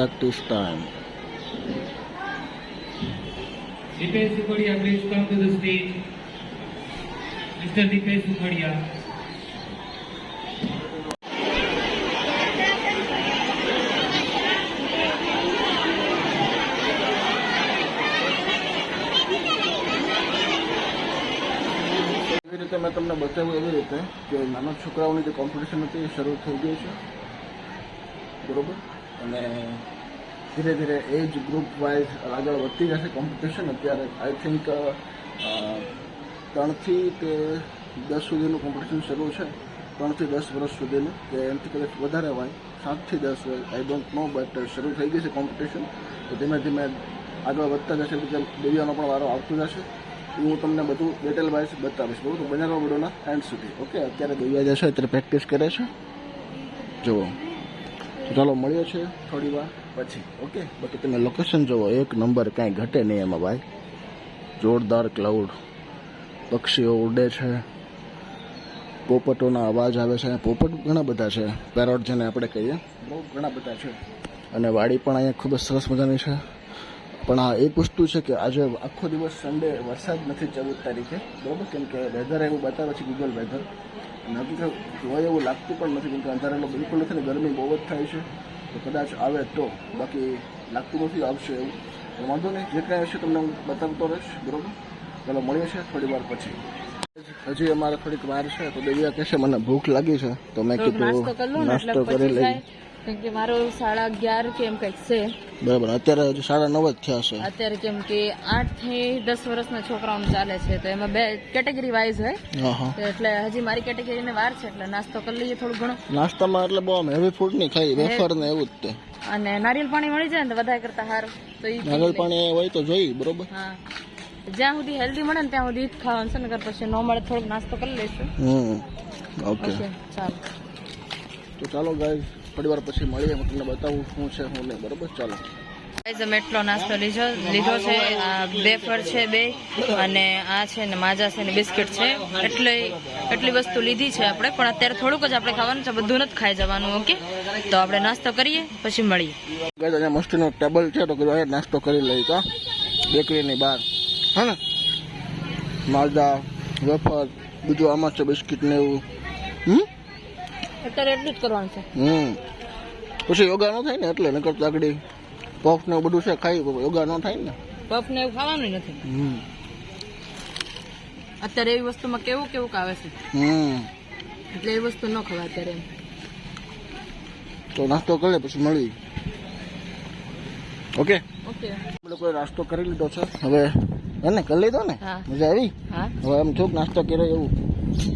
practice time. Dipesh Sukhodiya, please come to the stage. Mr. Dipesh Sukhodiya. તમને બતાવ્યું એવી રીતે કે નાના છોકરાઓની જે કોમ્પિટિશન હતી એ શરૂ થઈ ગઈ છે. બરોબર? અને ધીરે ધીરે એજ ગ્રુપ વાઇઝ આગળ વધતી જશે કોમ્પિટિશન અત્યારે આઈ થિંક ત્રણથી તે દસ સુધીનું કોમ્પિટિશન શરૂ છે. ત્રણથી દસ વર્ષ સુધીનું, કે એનાથી કદાચ વધારે હોય. સાતથી દસ હોય આઈ ડોન્ટ નો બટ શરૂ થઈ ગઈ છે કોમ્પિટિશન તો ધીમે ધીમે આગળ વધતા જશે. એટલે દેવીઓનો પણ વારો આવતો જશે. હું તમને બધું ડિટેલ વાઇઝ બતાવીશ તો બનાવો વિડીયોના એન્ડ સુધી, ઓકે? અત્યારે દૈયા જશે, અત્યારે પ્રેક્ટિસ કરે છે. જુઓ. ચાલો મળ્યો છે થોડી વાર પછી, ઓકે? બાકી તમે લોકેશન જુઓ, એક નંબર કાંઈ ઘટે નહીં એમાં, ભાઈ. જોરદાર ક્લાઉડ પક્ષીઓ ઉડે છે. પોપટોના અવાજ આવે છે. પોપટ ઘણા બધા છે. પેરોટ જેને આપણે કહીએ. બહુ ઘણા બધા છે. અને વાડી પણ અહીંયા ખૂબ જ સરસ મજાની છે. પણ આ એક વસ્તુ છે કે આજે આખો દિવસ સન્ડે વરસાદ નથી ચૌદ તારીખે. બરાબર? કેમ કે વેધર એવું બતાવે છે ગૂગલ વેધર અને હકીકત જોવા એવું લાગતું પણ નથી કેમ કે અંધારેલો બિલકુલ નથી ને ગરમી બહુ જ થાય છે. તો કદાચ આવે તો બાકી લાગતું નથી આવશે એવું. તો વાંધો નહીં જે કાંઈ હશે તમને હું બતાવતો રહીશ બરાબર? ચાલો મળીએ છીએ થોડી વાર પછી. હજી અમારે થોડીક વાર છે તો દેવિયા કહેશે મને ભૂખ લાગી છે. તો મેં કીધું નાસ્તો કરી લઈ કેમ કે મારો સાડા અગિયાર કે એમ કંઈક છે. બરાબર. અત્યારે હજુ સાડા નવ જ થયા છે. અત્યારે કેમ કે આઠથી દસ વર્ષના છોકરાઓનું ચાલે છે. તો એમાં બે કેટેગરી વાઇઝ હોય. એટલે હજી મારી કેટેગરીને વાર છે એટલે નાસ્તો કરી લઈએ થોડું ઘણું. નાસ્તામાં એટલે બહુ હેવી ફૂડ નહીં ખાઈ વેફર ને એવું જ તે. અને નારિયેલ પાણી મળી જાય ને તો વધારે કરતા સારું. તો એ નારિયેલ પાણી હોય તો જોઈ બરોબર? હા. જ્યાં સુધી હેલ્ધી મળે ને ત્યાં સુધી જ ખાવાનું છે નકર પછી ન મળે થોડોક નાસ્તો કરી લઈશું. ઓકે. ચાલો. તો ચાલો ગાઈઝ થોડી વાર પછી મળીએ હું તમને બતાવું શું છે શું નહીં બરોબર? ચાલો. ગાઈઝ અમે એટલો નાસ્તો લીધો લીધો છે. આ બેફર છે બે. અને આ છે ને માજા છે ને બિસ્કિટ છે. એટલે એટલી વસ્તુ લીધી છે આપણે પણ અત્યારે થોડુંક જ આપણે ખાવાનું છે. બધું નથી ખાઈ જવાનું ઓકે? તો આપણે નાસ્તો કરીએ પછી મળીએ. ગાઈઝ અહીંયા મસ્તીનો ટેબલ છે તો કીધું અહીંયા નાસ્તો કરી લઈ તો. બેકરીની બહાર. હા ને? માલદા વેફર બીજું આમાં છે બિસ્કિટ ને એવું. હમ? અત્યારે એટલું જ કરવાનું છે. હમ. પછી યોગા ન થાય ને એટલે નકર તાકડી પફ ને બધું છે ખાઈ યોગા ન થાય ને. પફ ને એવું ખાવાનું નથી. હમ. અત્યારે એવી વસ્તુમાં કેવું કેવું આવે છે? હમ. એટલે એ વસ્તુ ન ખવાય અત્યારે તો નાસ્તો કરે પછી મળી. ઓકે? ઓકે. લોકોએ નાસ્તો કરી લીધો છે. હવે એને કરી લીધો ને? હા. મજા આવી? હા. હવે એમ થોડુંક નાસ્તો કર્યો એવું.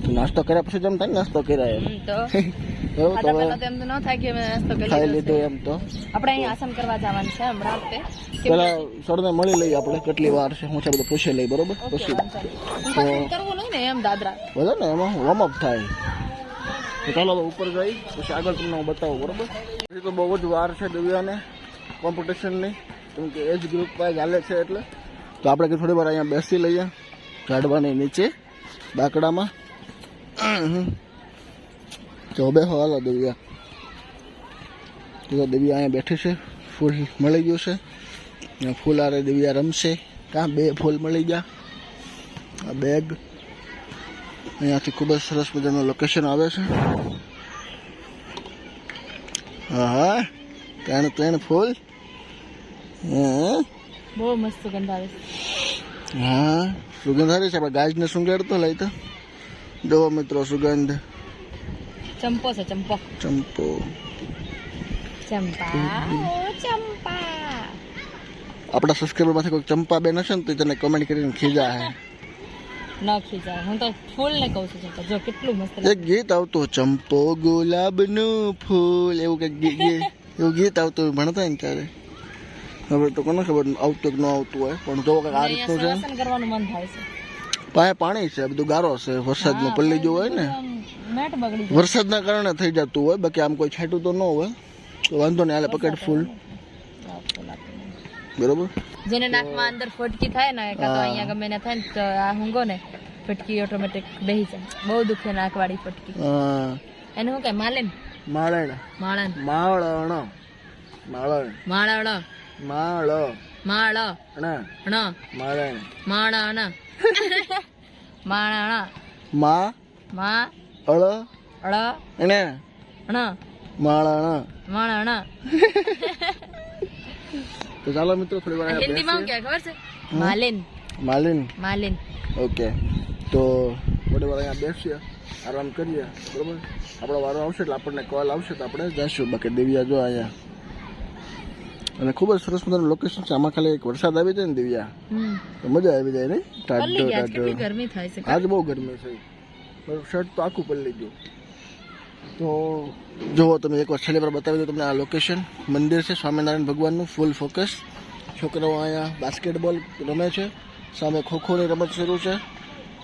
નાસ્તો કર્યા પછી જમતા થાય ને નાસ્તો કર્યા એમ. તો. એવું તો એમ તો ન થાય કે નાસ્તો કરી ખાઈ લીધો એમ તો. આપણે અહીં આસન કરવા જવાનું છે હમણાં તે કેમ પેલા સરને મળી લઈએ આપણે કેટલી વાર છે હું છે બધું પૂછી લઈ બરોબર? પછી. કરવું નહીં. ને એમ દાદરા. બોલો ને એમાં વોર્મઅપ થાય. તો ચાલો ઉપર જઈ પછી આગળ તમને હું બતાવું બરોબર? હજી તો બહુ જ વાર છે દિવ્યાને કોમ્પિટિશનની કેમ કે એજ ગ્રુપ વાઇઝ હાલે છે એટલે. તો આપણે કે થોડી વાર અહીંયા બેસી લઈએ ઝાડવાની નીચે બાકડામાં. હમ. બે હાલો દિવ્યા તો દિવ્યા અહીંયા બેઠી છે ફૂલ મળી ગયું છે. અને ફૂલ આરે દિવ્યા રમશે. ત્યાં બે ફૂલ મળી ગયા? આ બેગ અહીંયાથી ખૂબ જ સરસ મજાનું લોકેશન આવે છે. હા હા ત્રણ ત્રણ ફૂલ. બહુ મસ્ત સુગંધ આવે છે. હા સુગંધ આવે છે આપણે ગાજને સુંગાડતો લઈ તો. જુઓ મિત્રો સુગંધ ચંપો છે ચંપો ચંપો ચંપા ચંપા આપણા સબસ્ક્રાઈબરમાંથી કોઈ ચંપા બેન હશે ને તો તેને કમેન્ટ કરીને ખીજા હે ન ખીજા હું તો ફૂલ ને કહું છું ચંપા જો કેટલું મસ્ત એક ગીત આવતું ચંપો ગુલાબનું ફૂલ એવું કંઈક ગીત એવું ગીત આવતું ભણતા ને ત્યારે હવે તો કોને ખબર આવતું કે ન આવતું હોય પણ જો આ રીતનું છે કરવાનું મન થાય છે પાસે પાણી છે બધું ગારો છે વરસાદનું પલ્લી જેવું હોય ને. વરસાદના કારણે થઈ જતું હોય બાકી આમ કોઈ છાંટું તો ન હોય. તો વાંધો નહીં હાલે પકેટ ફૂલ. બરોબર? જેને નાકમાં અંદર ફટકી થાય ને કાં તો અહીંયા ગમે ને થાય ને તો આ હુંગો ને ફટકી ઓટોમેટિક બેહી જાય. બહુ દુખે નાકવાળી ફટકી. હા. એને શું કે માલેન માળણ. માળણ. માળણ. માળણ. માળણ. માળ માળ. ણ ણ માળણ. માણણ માણણ મા. મા. અળ અળ એને. ણ માળણ. તો ચાલો મિત્રો થોડી વાર હિન્દીમાં કે ખબર છે? માલિન. માલિન. માલિન. ઓકે. તો થોડી વાર અહીંયા બેસીએ. આરામ કરીએ. બરોબર? આપણો વારો આવશે એટલે આપણને કોલ આવશે તો આપણે જઈશું. બાકી દેવિયા જો અહીંયા. અને ખૂબ જ સરસ મજાનું લોકેશન છે. આમાં ખાલી એક વરસાદ આવી જાય ને દિવ્યા તો મજા આવી જાય પલ્લી ટાઢો ટાઢો. ગરમી થાય છે? આજ બહુ ગરમી છે. મારું શર્ટ તો આખું પલળી ગયું. તો જુઓ તમે એકવાર છેલ્લી પર બતાવી દો તમને આ લોકેશન મંદિર છે સ્વામિનારાયણ ભગવાનનું ફૂલ ફોકસ છોકરાઓ અહીંયા બાસ્કેટબોલ રમે છે. સામે ખોખોની રમત શરૂ છે.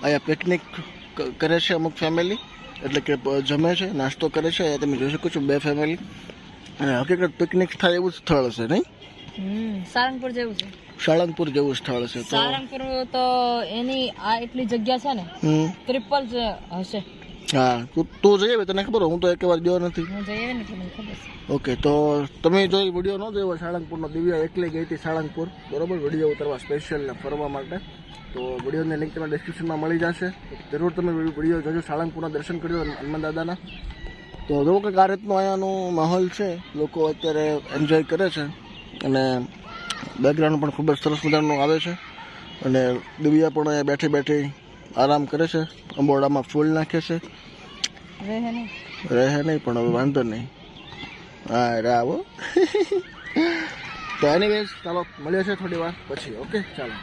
અહીંયા પિકનિક કરે છે અમુક ફેમિલી એટલે કે જમે છે નાસ્તો કરે છે. અહીંયા તમે જોઈ શકો છો બે ફેમિલી અને હકીકત પિકનિક થાય એવું સ્થળ છે નહીં? સારંગપુર જેવું છે. સાળંગપુર જેવું સ્થળ છે સાળંગપુર તો એની આ એટલી જગ્યા છે ને ટ્રિપલ હશે. હા તું તું જઈ હવે તને ખબર હું તો એક વાર ગયો નથી. આવી ઓકે તો તમે જોઈ વીડિયો ન જોયો સાળંગપુરનો દિવ્યા એકલી ગઈ હતી સાળંગપુર. બરોબર વીડિયો ઉતરવા સ્પેશિયલ ને ફરવા માટે. તો વિડીયોની લિંક તમને ડિસ્ક્રિપ્શનમાં મળી જશે. જરૂર તમે વીડિયો જોજો સાળંગપુરના દર્શન કરજો હનુમાન દાદાના. તો જો કે કાર્યતનો અહીંયાનો માહોલ છે લોકો અત્યારે એન્જોય કરે છે અને બેકગ્રાઉન્ડ પણ ખૂબ જ સરસ મજાનું આવે છે અને દિવ્યા પણ અહીંયા બેઠી બેઠી આરામ કરે છે અંબોડામાં ફૂલ નાખે છે. રહે નહીં? પણ હવે વાંધો નહીં. હા રાવો તો એની વેઝ ચાલો મળીએ છે થોડી વાર પછી ઓકે? ચાલો.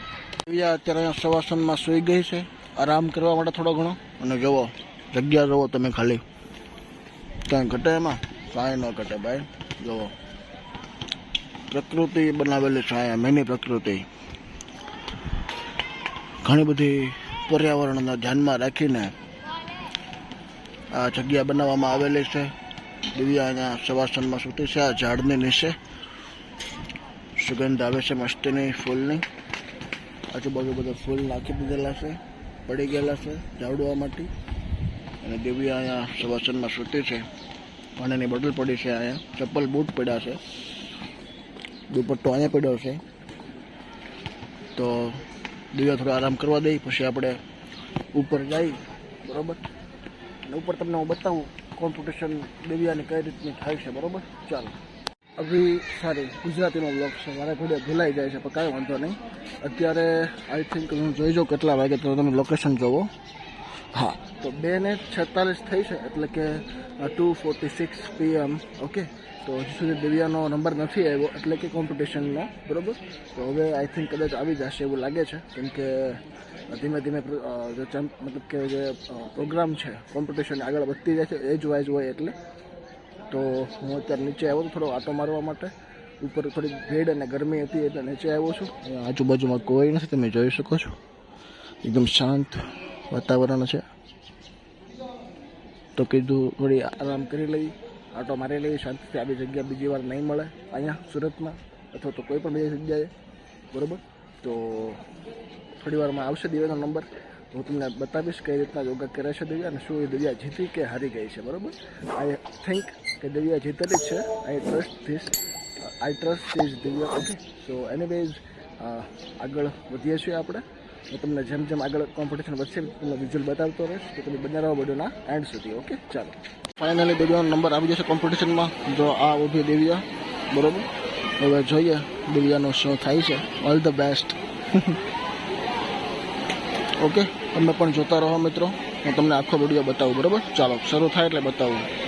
દિવ્યા અત્યારે અહીંયા સવાસનમાં સૂઈ ગઈ છે આરામ કરવા માટે થોડો ઘણો. અને જુઓ જગ્યા જુઓ તમે ખાલી. કાંઈ ઘટે એમાં? કાંઈ ન ઘટે ભાઈ. જુઓ પ્રકૃતિ બનાવેલી છે અહીંયા, મેની પ્રકૃતિ. ઘણી બધી પર્યાવરણને ધ્યાનમાં રાખીને આ જગ્યા બનાવવામાં આવેલી છે. દિવ્યા અહીંયા સવાસનમાં સૂતી છે, આ ઝાડની નીચે. સુગંધ આવે છે મસ્તીની, ફૂલની. આજુબાજુ બધા ફૂલ નાખી દીધેલા છે, પડી ગયેલા છે ઝાડવા માટે. અને દિવ્યા અહીંયા સવાસનમાં સૂતી છે. પાણીની બોટલ પડી છે અહીંયા. ચપ્પલ, બૂટ પડ્યા છે. દુપટ્ટો અહીંયા પડ્યો છે. તો દિવ્યા થોડો આરામ કરવા દઈ પછી આપણે ઉપર જઈ, બરોબર? અને ઉપર તમને હું બતાવું કોમ્પિટિશન દિવ્યાની કઈ રીતની થાય છે, બરોબર? ચાલો. અભી સારી ગુજરાતીનો બ્લોગ છે. મારા ઘોડે ભૂલાઈ જાય છે, પણ કાંઈ વાંધો નહીં. અત્યારે આઈ થિંક હું જોઈ જાઉં કેટલા વાગે તો તમે લોકેશન જોવો. હા. તો બે ને છેતાલીસ થઈ છે, એટલે કે two forty six PM okay તો હજુ સુધી દિવ્યાનો નંબર નથી આવ્યો, એટલે કે કોમ્પિટિશનનો બરાબર? તો હવે આઈ થિંક કદાચ આવી જશે એવું લાગે છે, કેમ કે ધીમે ધીમે જે મતલબ કે જે પ્રોગ્રામ છે કોમ્પિટિશન આગળ વધતી જાય છે એજ વાઇઝ હોય એટલે. તો હું અત્યારે નીચે આવ્યો હતો થોડો આટો મારવા માટે, ઉપર થોડી ભીડ અને ગરમી હતી એટલે નીચે આવ્યો છું. આજુબાજુમાં કોઈ નથી, તમે જોઈ શકો છો. એકદમ શાંત. વાતાવરણ છે. તો કીધું થોડી આરામ કરી લઈ, આટો મારી લઈ, શાંતિથી આવી જગ્યા બીજી વાર નહીં મળે અહીંયા સુરતમાં, અથવા તો કોઈ પણ બીજી જગ્યાએ, બરાબર? તો થોડી વારમાં આવશે દિવ્યાનો નંબર. હું તમને બતાવીશ કઈ રીતના યોગા કરે છે દિવ્યા અને શું એ દિવ્યા જીતી કે હારી ગઈ છે, બરાબર? આઈ થિંક કે દિવ્યા જીતેલી છે. I trust this I trust this Divya okay so anyways આગળ વધીએ છીએ આપણે. હું તમને જેમ જેમ આગળ કોમ્પિટિશન વધશે તમને વિઝ્યુઅલ બતાવતો રહીશ. તો તમે બને રહો એન્ડ સુધી ઓકે ચાલો. ફાઇનલી દિવ્યાનો નંબર આવી જશે કોમ્પિટિશનમાં જો આ ઊભી દિવ્યા, બરોબર? હવે જોઈએ દિવ્યાનો શો થાય છે. ઓલ ધ બેસ્ટ ઓકે તમે પણ જોતા રહો, મિત્રો. હું તમને આખો વીડિયો બતાવું, બરોબર? ચાલો, શરૂ થાય એટલે બતાવું.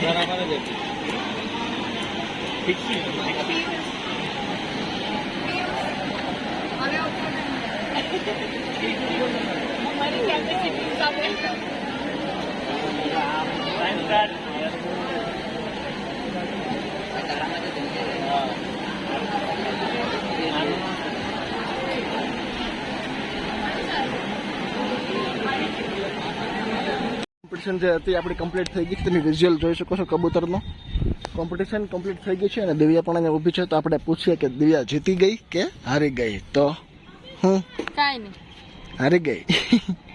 બરાબર જ હતી ઠીક છે મારી કેપેસિટી સામે કોમ્પિટિશન જે હતી આપણી કમ્પ્લીટ થઈ ગઈ. છે તમે વિઝ્યુઅલ જોઈ શકો છો કબૂતરનો. કોમ્પિટિશન કમ્પ્લીટ થઈ ગઈ છે અને દિવ્યા પણ અહીંયા ઊભી છે. તો આપણે પૂછીએ કે દિવ્યા જીતી ગઈ કે હારી ગઈ? તો હું કાંઈ નહીં. હારી ગઈ?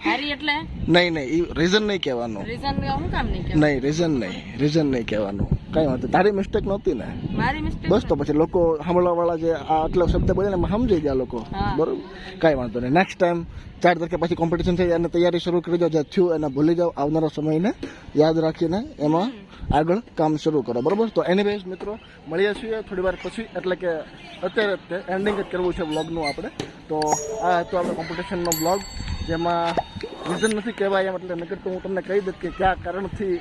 હારી એટલે? નહીં નહીં. રીઝન નહીં કહેવાનું. રીઝન હું કામ નહીં નહીં રીઝન નહીં. રીઝન નહીં કહેવાનું. કઈ વાંધો તારી મિસ્ટેક નહોતી ને? મારી મિસ્ટેક બસ તો પછી લોકો સાંભળવા વાળા જે આ આટલો શબ્દ બોલે ને એમાં સમજી ગયા લોકો. બરોબર? કઈ વાંધો નહીં. નેક્સ્ટ ટાઈમ ચાર તારીખે પછી કોમ્પિટિશન થઈ અને તૈયારી શરૂ કરી દો. જે થયું એને ભૂલી જાઓ. આવનારા સમયને યાદ રાખીને એમાં આગળ કામ શરૂ કરો. બરોબર? તો એની બેઝ મિત્રો મળીએ છીએ થોડી વાર પછી. એટલે કે અત્યારે એન્ડિંગ જ કરવું છે વ્લોગનું આપણે. તો આ હતો આપણે કોમ્પિટિશનનો વ્લોગ જેમાં રીઝન નથી કહેવાય એમ એટલે નગર તો હું તમને કહી દઉં કે કયા કારણથી.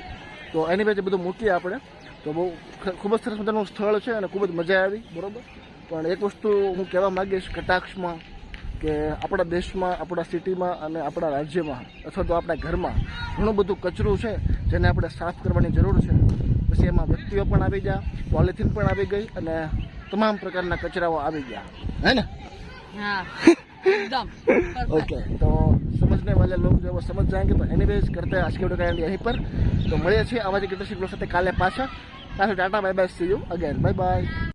તો એની એ બધું મૂકીએ આપણે. તો બહુ ખ- ખૂબ જ સરસ મજાનું સ્થળ છે અને ખૂબ જ મજા આવી બરોબર પણ એક વસ્તુ હું કહેવા માંગીશ કટાક્ષમાં કે આપણા દેશમાં આપણા સિટીમાં અને આપણા રાજ્યમાં અથવા તો આપણા ઘરમાં ઘણું બધું કચરું છે જેને આપણે સાફ કરવાની જરૂર છે પછી એમાં વ્યક્તિઓ પણ આવી ગયા પોલિથીન પણ આવી ગઈ અને તમામ પ્રકારના કચરાઓ આવી ગયા હે ને હા એકદમ ओके तो समझने वाले लोग जो है वो समझ जाएंगे तो एनीवेज करते हैं आज की वीडियो का एंड यहीं पर तो મળીએ છીએ આવા જ એક ઇન્ટરેસ્ટિંગ સાથે કાલે પાછા i'll Thank you. again. Bye bye.